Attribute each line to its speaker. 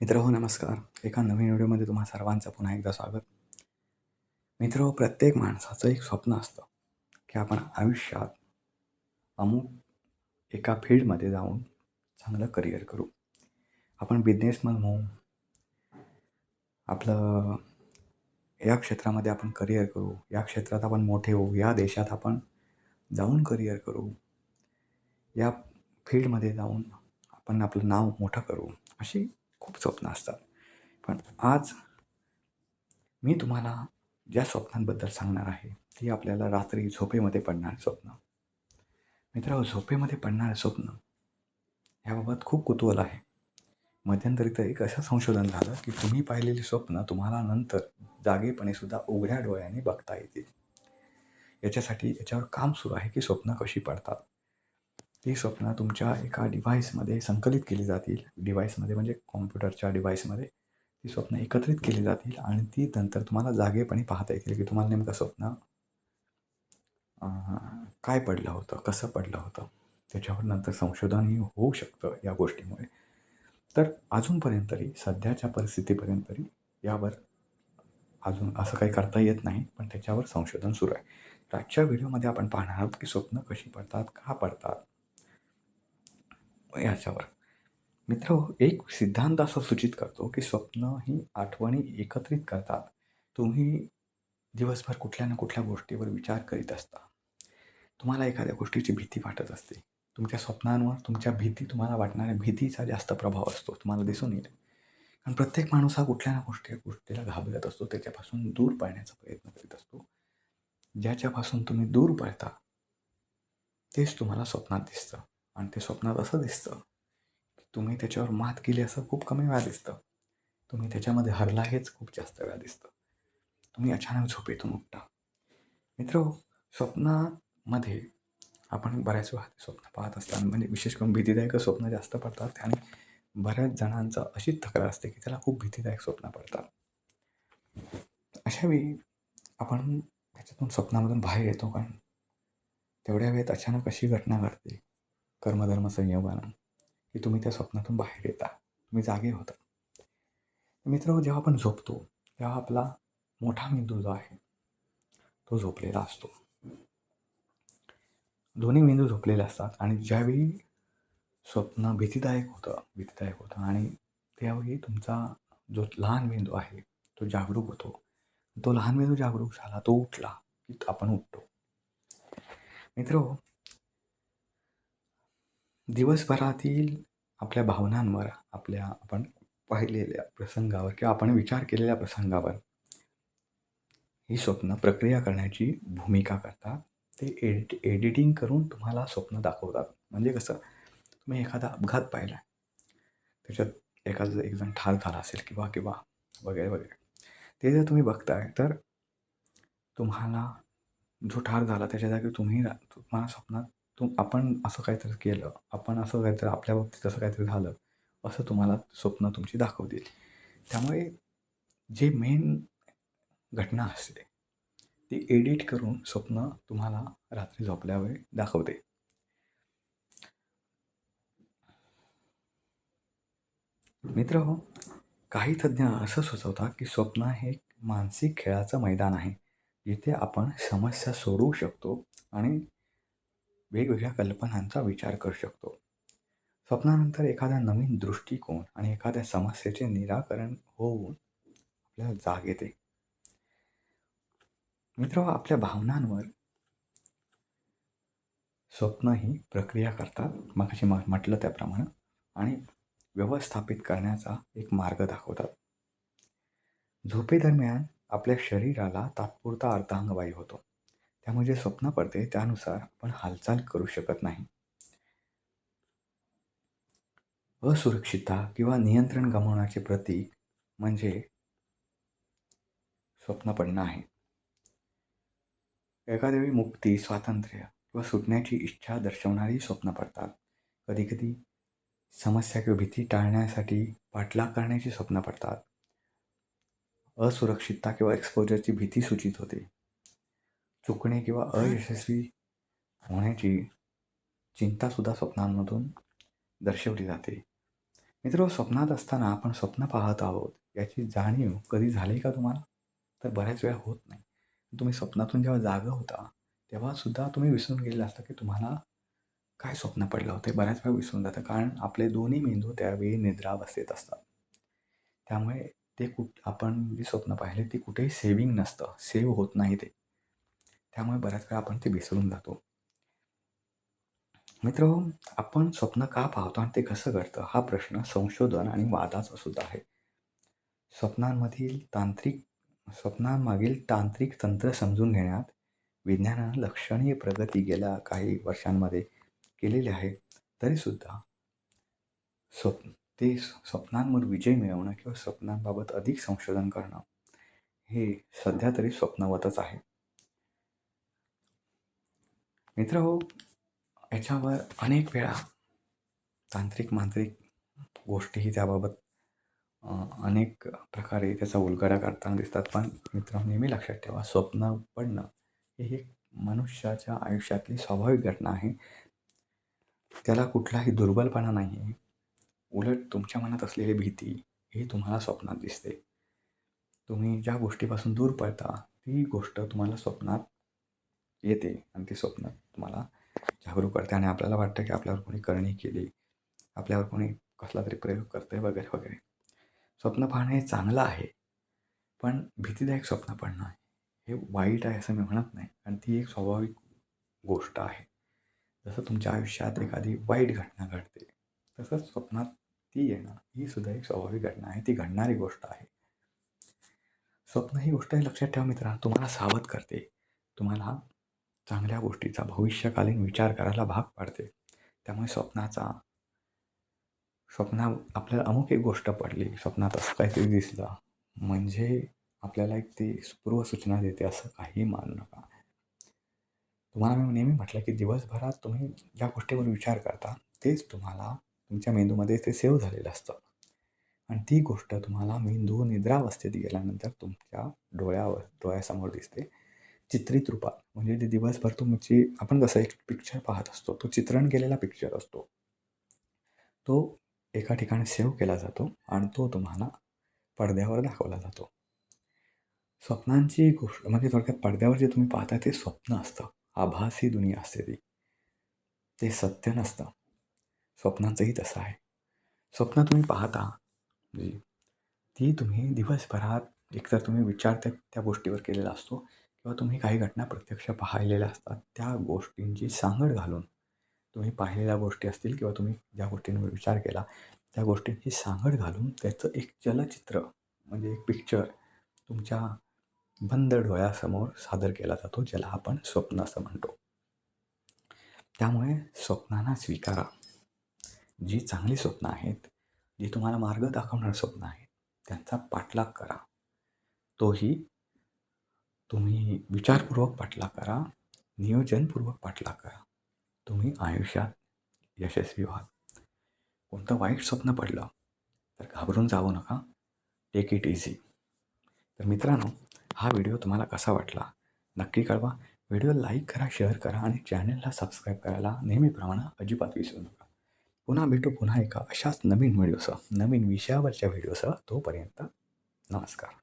Speaker 1: मित्र हो नमस्कार. एका नवीन व्हिडिओमध्ये तुम्हा सर्वांचं पुन्हा एकदा स्वागत. मित्र हो प्रत्येक माणसाचं एक स्वप्न असतं की आपण आयुष्यात अमुक एका फील्डमध्ये जाऊन चांगलं करिअर करू. आपण बिझनेसमन होऊ आपलं या क्षेत्रामध्ये आपण करिअर करू या क्षेत्रात आपण मोठे होऊ या देशात आपण जाऊन करिअर करू या फील्डमध्ये जाऊन आपण आपलं नाव मोठं करू अशी खूप स्वप्न असतात. पण आज मी तुम्हाला ज्या स्वप्नांबद्दल सांगणार आहे ती आपल्याला रात्री झोपेमध्ये पडणारे स्वप्न. मित्रांनो झोपेमध्ये पडणारे स्वप्न याबाबत खूप कुतूहल आहे. मध्यंतरी तर एक असं संशोधन झालं की तुम्ही पाहिलेली स्वप्न तुम्हाला नंतर जागेपणे सुद्धा उघड्या डोळ्याने बघता येतील. याच्यासाठी याच्यावर काम सुरू आहे की स्वप्न कशी पडतात. ती स्वप्न तुमच्या एका डिव्हाइसमध्ये संकलित केली जातील. डिव्हाइसमध्ये म्हणजे कॉम्प्युटरच्या डिव्हाइसमध्ये ती स्वप्न एकत्रित केली जातील आणि ती नंतर तुम्हाला जागेपणी पाहता येतील की तुम्हाला नेमकं स्वप्न काय पडलं होतं कसं पडलं होतं? त्याच्यावर नंतर संशोधनही होऊ शकतं या गोष्टीमुळे. तर अजूनपर्यंत तरी सध्याच्या परिस्थितीपर्यंत तरी यावर अजून असं काही करता येत नाही पण त्याच्यावर संशोधन सुरू आहे. आजच्या व्हिडिओमध्ये आपण पाहणार आहोत की स्वप्न कशी पडतात का पडतात? याच्यावर. मित्र एक सिद्धांत असं सूचित करतो की स्वप्न ही आठवणी एकत्रित करतात. तुम्ही दिवसभर कुठल्या ना कुठल्या गोष्टीवर विचार करीत असता. तुम्हाला एखाद्या गोष्टीची भीती वाटत असते. तुमच्या स्वप्नांवर तुमच्या भीती तुम्हाला वाटणाऱ्या भीतीचा जास्त प्रभाव असतो तुम्हाला दिसून येईल. कारण प्रत्येक माणूस हा कुठल्या ना गोष्टी गोष्टीला घाबरत असतो त्याच्यापासून दूर पळण्याचा प्रयत्न करीत असतो. ज्याच्यापासून तुम्ही दूर पळता तेच तुम्हाला स्वप्नात दिसतं. आणि ते स्वप्नात असं दिसतं की तुम्ही त्याच्यावर मात केली असं खूप कमी वेळा दिसतं. तुम्ही त्याच्यामध्ये हरला हेच खूप जास्त वेळा दिसतं. तुम्ही अचानक झोपेतून उठता. मित्र स्वप्नामध्ये आपण बऱ्याच वेळा ते स्वप्न पाहत असताना म्हणजे विशेष करून भीतीदायक स्वप्न जास्त पडतात आणि बऱ्याच जणांचं अशीच तक्रार असते की त्याला खूप भीतीदायक स्वप्न पडतात. अशावेळी आपण त्याच्यातून स्वप्नामधून बाहेर येतो कारण तेवढ्या वेळेत अचानक अशी घटना घडते. कर्मधर्म संयोगानं की तुम्ही त्या स्वप्नातून बाहेर येता. तुम्ही जागे होता. मित्र जेव्हा आपण झोपतो तेव्हा आपला मोठा मेंदू जो आहे तो झोपलेला असतो. दोन्ही मेंदू झोपलेले असतात आणि ज्यावेळी स्वप्न भीतीदायक होतं भीतीदायक होतं आणि त्यावेळी तुमचा जो लहान मेंदू आहे तो जागरूक होतो. तो लहान मेंदू जागरूक झाला तो उठला की आपण उठतो. मित्र दिवसभरातील आपल्या भावनांवर आपल्या आपण पाहिलेल्या प्रसंगावर किंवा आपण विचार केलेल्या प्रसंगावर ही स्वप्न प्रक्रिया करण्याची भूमिका करतात. ते एडिट एडिटिंग करून तुम्हाला स्वप्न दाखवतात. म्हणजे कसं? तुम्ही एखादा अपघात पाहिला. त्याच्यात एखादा एक जण ठार झाला असेल किंवा किंवा वगैरे वगैरे. ते जर तुम्ही बघताय तर तुम्हाला जो ठार झाला त्याच्या जागी तुम्ही तुम्हाला स्वप्नात तुम आपण असं काहीतरी केलं आपण असं काहीतरी आपल्या बाबतीत असं काहीतरी झालं असं तुम्हाला स्वप्न तुमची दाखवतील. त्यामुळे जे मेन घटना असते ती एडिट करून स्वप्न तुम्हाला रात्री झोपल्यावर दाखवते. मित्र हो काही तज्ज्ञ असं सुचवतात की स्वप्न हे एक मानसिक खेळाचं मैदान आहे जिथे आपण समस्या सोडवू शकतो आणि वेगवेगळ्या कल्पनांचा विचार करू शकतो. स्वप्नानंतर एखादा नवीन दृष्टिकोन आणि एखाद्या समस्येचे निराकरण होऊन आपल्याला जाग येते. मित्र आपल्या भावनांवर स्वप्न ही प्रक्रिया करतात मगाशी म म्हटलं त्याप्रमाणे आणि व्यवस्थापित करण्याचा एक मार्ग दाखवतात. झोपेदरम्यान आपल्या शरीराला तात्पुरता अर्धांगवायू होतो. त्यामुळे जे स्वप्न पडते त्यानुसार आपण हालचाल करू शकत नाही. असुरक्षितता किंवा नियंत्रण गमावण्याचे प्रतीक म्हणजे स्वप्न पडणं आहे. एखाद्या वेळी मुक्ती स्वातंत्र्य किंवा सुटण्याची इच्छा दर्शवणारी स्वप्न पडतात. कधीकधी समस्या किंवा भीती टाळण्यासाठी पाठलाग करण्याची स्वप्न पडतात. असुरक्षितता किंवा एक्सपोजरची भीती सूचित होते. चुकणे किंवा अयशस्वी होण्याची चिंतासुद्धा स्वप्नांमधून दर्शवली जाते. मित्र स्वप्नात असताना आपण स्वप्न पाहत आहोत. याची जाणीव कधी झाली का तुम्हाला? तर बऱ्याच वेळा होत नाही. तुम्ही स्वप्नातून जेव्हा जागा होता तेव्हासुद्धा तुम्ही विसरून गेलेला असता की तुम्हाला काय स्वप्न पडलं होतं बऱ्याच वेळा विसरून जातं. कारण आपले दोन्ही मेंदू त्यावेळी निद्रावस्थेत असतात. त्यामुळे ते कुठ आपण जे स्वप्न पाहिले ते कुठेही सेविंग नसतं. सेव्ह होत नाही ते. त्यामुळे बऱ्याच वेळा आपण ते विसरून जातो. मित्र आपण स्वप्न का पाहतो आणि ते कसं करतं हा प्रश्न संशोधन आणि वादाचा सुद्धा आहे. स्वप्नांमधील तांत्रिक स्वप्नांमागील तांत्रिक तंत्र समजून घेण्यात विज्ञानानं लक्षणीय प्रगती गेल्या काही वर्षांमध्ये केलेली आहे. तरीसुद्धा स्वप्न ते स्वप्नांवर विजय मिळवणं किंवा स्वप्नांबाबत अधिक संशोधन करणं हे सध्या तरी स्वप्नवतच आहे. मित्र हो याच्यावर अनेक वेळा तांत्रिक मांत्रिक गोष्टीही त्याबाबत अनेक प्रकारे त्याचा उलगडा करताना दिसतात. पण मित्र हो, नेहमी लक्षात ठेवा स्वप्न पडणं हे एक मनुष्याच्या आयुष्यातली स्वाभाविक घटना आहे. त्याला कुठलाही दुर्बलपणा नाही आहे उलट तुमच्या मनात असलेली भीती ही तुम्हाला स्वप्नात दिसते. तुम्ही ज्या गोष्टीपासून दूर पळता ती गोष्ट तुम्हाला स्वप्नात येते आणि ती स्वप्न तुम्हाला जागरूक करते आणि आपल्याला वाटतं की आपल्यावर कोणी करणी केली आपल्यावर कोणी कसला तरी प्रयोग करते वगैरे वगैरे. स्वप्न पाहणं हे चांगलं आहे पण भीतीदायक स्वप्न पडणं हे वाईट आहे असं मी म्हणत नाही कारण ती एक स्वाभाविक गोष्ट आहे. जसं तुमच्या आयुष्यात एखादी वाईट घटना घडते तसंच स्वप्नात ती येणं ही सुद्धा एक स्वाभाविक घटना आहे ती घडणारी गोष्ट आहे. स्वप्न ही गोष्ट लक्षात ठेवा मित्रांनो तुम्हाला सावध करते. तुम्हाला चांगल्या गोष्टीचा भविष्यकालीन विचार करायला भाग पाडते. त्यामुळे स्वप्नाचा स्वप्ना आपल्याला अमुक एक गोष्ट पडली स्वप्नात असं काहीतरी दिसलं म्हणजे आपल्याला एक ती पूर्वसूचना देते असं काही मानू नका. तुम्हाला मी नेहमी म्हटलं की दिवसभरात तुम्ही ज्या गोष्टीवर विचार करता तेच तुम्हाला तुमच्या मेंदूमध्ये ते सेव्ह झालेलं असतं. आणि ती गोष्ट तुम्हाला मेंदू निद्रावस्थेत गेल्यानंतर तुमच्या डोळ्यावर डोळ्यासमोर दिसते. चित्रित रूपात. म्हणजे ते दिवसभर तुमची आपण कसं एक पिक्चर पाहत असतो तो चित्रण केलेला पिक्चर असतो. तो एका ठिकाणी सेव्ह केला जातो आणि तो तुम्हाला पडद्यावर दाखवला जातो. स्वप्नांची गोष्ट म्हणजे थोडक्यात पडद्यावर जे तुम्ही पाहता ते स्वप्न असतं. आभासी दुनिया असते ती. ते सत्य नसतं. स्वप्नांचंही तसं आहे. स्वप्न तुम्ही पाहता म्हणजे ती तुम्ही दिवसभरात एकतर तुम्ही विचार त्या त्या गोष्टीवर केलेला असतो किंवा तुम्ही काही घटना प्रत्यक्ष पाहिलेल्या असतात त्या गोष्टींची सांगड घालून तुम्ही पाहिलेल्या गोष्टी असतील किंवा तुम्ही ज्या गोष्टींवर विचार केला त्या गोष्टींची सांगड घालून त्याचं एक चलचित्र म्हणजे एक पिक्चर तुमच्या बंद डोळ्यासमोर सादर केला जातो ज्याला आपण स्वप्न असं म्हणतो. त्यामुळे स्वप्नांना स्वीकारा. जी चांगली स्वप्न आहेत जी तुम्हाला मार्ग दाखवणारी स्वप्न आहेत त्यांचा पाठलाग करा. तोही तुम्ही विचारपूर्वक पाठलाग करा. नियोजनपूर्वक पाठलाग करा. तुम्ही आयुष्यात यशस्वी व्हाल. कोणतं वाईट स्वप्न पडलं तर घाबरून जाऊ नका. टेक इट इझी तर मित्रांनो हा व्हिडिओ तुम्हाला कसा वाटला नक्की कळवा. व्हिडिओ लाईक करा शेअर करा आणि चॅनलला सबस्क्राईब करायला नेहमीप्रमाणे अजिबात विसरू नका. पुन्हा भेटू पुन्हा एका अशाच नवीन व्हिडिओसह नवीन विषयावरच्या व्हिडिओसह तोपर्यंत नमस्कार.